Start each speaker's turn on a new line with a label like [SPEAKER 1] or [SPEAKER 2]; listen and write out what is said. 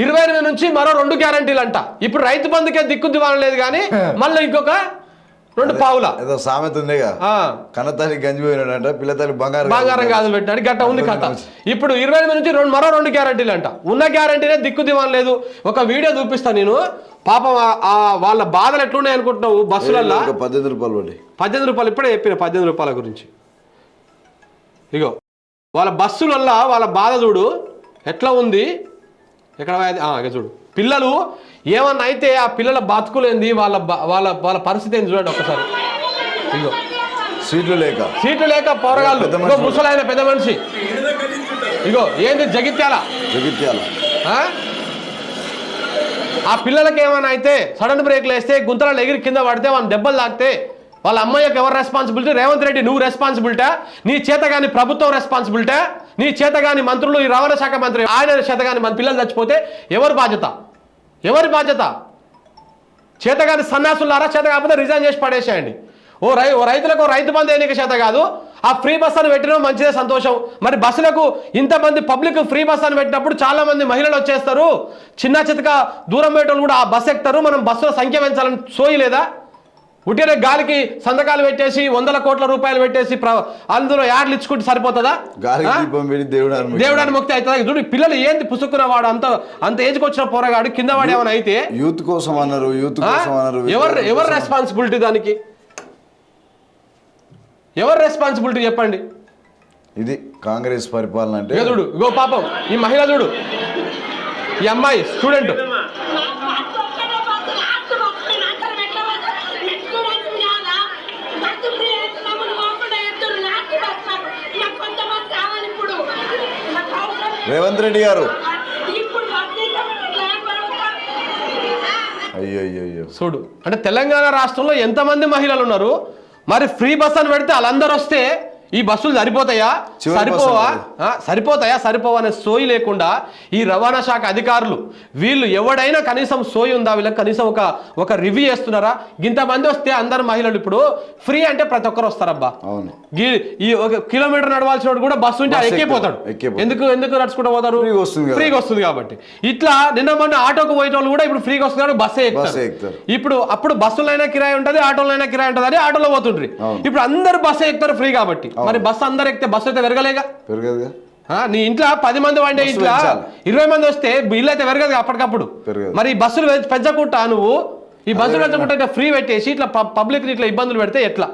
[SPEAKER 1] ఇరవై ఎనిమిది నుంచి మరో రెండు గ్యారంటీలు అంట ఇప్పుడు రైతు బంధుకే దిక్కు దివాణం లేదు కానీ మళ్ళీ ఇంకొక రెండు పావుల.
[SPEAKER 2] ఏదో సామెత ఉందిగా. కన్నతల్లి గంజి పోయినాడంట పిల్లతల్లి బంగారు
[SPEAKER 1] బంగారం గాజులు పెట్టినాడు గట్ట ఉంది కథ. ఇప్పుడు ఇరవై ఎనిమిది నుంచి రెండు మరో రెండు గ్యారంటీలు అంట ఉన్న గ్యారంటీనే దిక్కు దివాణం లేదు. ఒక వీడియో చూపిస్తా నేను. పాపం వాళ్ళ బాధలు ఎట్లున్నాయి అనుకుంటున్నావు? బస్సులల్లా?
[SPEAKER 2] పద్దెనిమిది రూపాయలు
[SPEAKER 1] పద్దెనిమిది రూపాయలు ఇప్పుడే చెప్పిన పద్దెనిమిది రూపాయల గురించి. ఇగో వాళ్ళ బస్సులల్లా వాళ్ళ బాధ చూడు. ఎట్లా ఉంది? ఎక్కడ ఇక చూడు. పిల్లలు ఏమన్నా అయితే ఆ పిల్లల బతుకులేంది వాళ్ళ వాళ్ళ వాళ్ళ పరిస్థితి ఏంది చూడండి ఒకసారి ఇగో
[SPEAKER 2] సీట్లు లేక.
[SPEAKER 1] సీట్లు లేక పోరగాళ్ళు. ఇగో. ముసలాయన పెద్ద మనిషి. ఇగో ఏంది జగిత్యాల?
[SPEAKER 2] జగిత్యాల.
[SPEAKER 1] ఆ? ఆ పిల్లలకి ఏమైనా అయితే సడన్ బ్రేక్లు వేస్తే గుంతలలో ఎగిరి కింద పడితే వాళ్ళని దెబ్బలు తాకితే వాళ్ళ అమ్మాయికి ఎవరు రెస్పాన్సిబిలిటీ రేవంత్ రెడ్డి నువ్వు రెస్పాన్సిబిలిటా నీ చేత కానీ ప్రభుత్వం రెస్పాన్సిబిలిటా నీ చేత కానీ మంత్రులు ఈ రవాణా శాఖ మంత్రి ఆయన చేత కానీ మన పిల్లలు చచ్చిపోతే ఎవరి బాధ్యత? ఎవరి బాధ్యత? చేతగాని సన్యాసులారా చేత కాకపోతే రిజైన్ చేసి పడేసేయండి. ఓ రై ఓ రైతులకు రైతు బంధు ఎన్నిక చేత కాదు. ఆ ఫ్రీ బస్ అని పెట్టినా మంచిదే సంతోషం. మరి బస్సులకు ఇంతమంది పబ్లిక్ ఫ్రీ బస్ అని పెట్టినప్పుడు చాలామంది మహిళలు వచ్చేస్తారు. చిన్న చితక దూరం పోయేటోళ్ళు కూడా ఆ బస్ ఎక్కుతారు. మనం బస్సుల సంఖ్య పెంచాలని సోయి లేదా ఉట్టిన గాలికి సంతకాలు పెట్టేసి వందల కోట్ల రూపాయలు పెట్టేసి ప్ర- అందులో యాడ్లు ఇచ్చుకుంటే సరిపోతుందా. దేవుడాన్ని మొక్కితే అవుతుందా? చూడు పిల్లలు ఏంది పుసుక్కున్న వాడు అంత అంత ఏజ్కి వచ్చిన పోరగాడు కింద వాడు ఏమైనా అయితే?
[SPEAKER 2] యూత్ కోసం అన్నారు యూత్? కోసం అన్నారు
[SPEAKER 1] ఎవరు ఎవరు. రెస్పాన్సిబిలిటీ దానికి? ఎవరు రెస్పాన్సిబిలిటీ చెప్పండి?
[SPEAKER 2] ఇది కాంగ్రెస్ పరిపాలన అంటే
[SPEAKER 1] చూడు ఇగో పాపం ఈ మహిళ చూడు. ఈ అమ్మాయి స్టూడెంట్
[SPEAKER 2] రేవంత్ రెడ్డి గారు. అయ్యో అయ్యో
[SPEAKER 1] చూడు అంటే తెలంగాణ రాష్ట్రంలో ఎంతమంది మహిళలు ఉన్నారు? మరి ఫ్రీ బస్ అని పెడితే వాళ్ళందరూ వస్తే ఈ బస్సులు సరిపోతాయా? సరిపోవా? సరిపోతాయా? సరిపోవా అనే సోయి లేకుండా ఈ రవాణా శాఖ అధికారులు వీళ్ళు ఎవడైనా కనీసం సోయి ఉందా? వీళ్ళకి కనీసం ఒక ఒక రివ్యూ చేస్తున్నారా? ఇంతమంది వస్తే అందరు మహిళలు ఇప్పుడు ఫ్రీ అంటే ప్రతి ఒక్కరు వస్తారబ్బా. ఈ ఒక కిలోమీటర్ నడవాల్సిన కూడా బస్సు ఉంటే ఎక్కిపోతాడు. ఎందుకు ఎందుకు నడుచుకుంటూ పోతారు
[SPEAKER 2] ఫ్రీగా వస్తుంది
[SPEAKER 1] కాబట్టి. ఇట్లా నిన్న మొన్న ఆటోకు పోయే వాళ్ళు కూడా ఇప్పుడు ఫ్రీగా వస్తున్నారు బస్సే ఎక్కుతారు. ఇప్పుడు అప్పుడు బస్సులైనా కిరాయి ఉంటుంది ఆటోలైనా కిరాయి ఉంటుంది అని ఆటోలో పోతుండ్రి. ఇప్పుడు అందరు బస్సే ఎక్కుతారు ఫ్రీ కాబట్టి. మరి బస్సు అందరు ఎక్కితే బస్సు అయితే పెరగలేగా?
[SPEAKER 2] పెరగదుగా.
[SPEAKER 1] నీ ఇంట్లో పది మంది వండే ఇంట్లో. ఇరవై మంది వస్తే బిల్లు అయితే పెరగదు అప్పటికప్పుడు. మరి ఈ బస్సులు పెంచకుండా నువ్వు ఈ బస్సులు పెంచకుండా ఫ్రీ పెట్టేసి ఇట్లా పబ్లిక్ ఇట్లా ఇబ్బందులు పెడితే ఎట్లా?